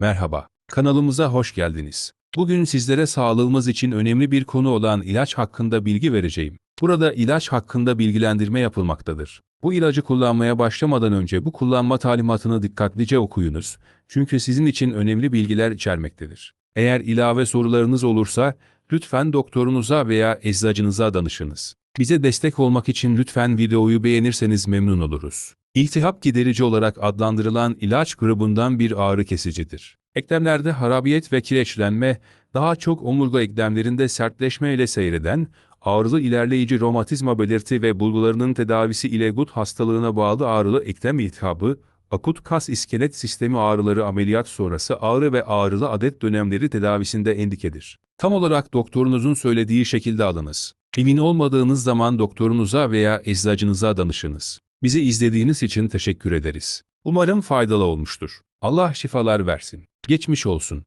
Merhaba, kanalımıza hoş geldiniz. Bugün sizlere sağlığımız için önemli bir konu olan ilaç hakkında bilgi vereceğim. Burada ilaç hakkında bilgilendirme yapılmaktadır. Bu ilacı kullanmaya başlamadan önce bu kullanma talimatını dikkatlice okuyunuz. Çünkü sizin için önemli bilgiler içermektedir. Eğer ilave sorularınız olursa lütfen doktorunuza veya eczacınıza danışınız. Bize destek olmak için lütfen videoyu beğenirseniz memnun oluruz. İltihap giderici olarak adlandırılan ilaç grubundan bir ağrı kesicidir. Eklemlerde harabiyet ve kireçlenme, daha çok omurga eklemlerinde sertleşme ile seyreden, ağrılı ilerleyici romatizma belirti ve bulgularının tedavisi ile gut hastalığına bağlı ağrılı eklem iltihabı, akut kas iskelet sistemi ağrıları ameliyat sonrası ağrı ve ağrılı adet dönemleri tedavisinde endikedir. Tam olarak doktorunuzun söylediği şekilde alınız. Emin olmadığınız zaman doktorunuza veya eczacınıza danışınız. Bizi izlediğiniz için teşekkür ederiz. Umarım faydalı olmuştur. Allah şifalar versin. Geçmiş olsun.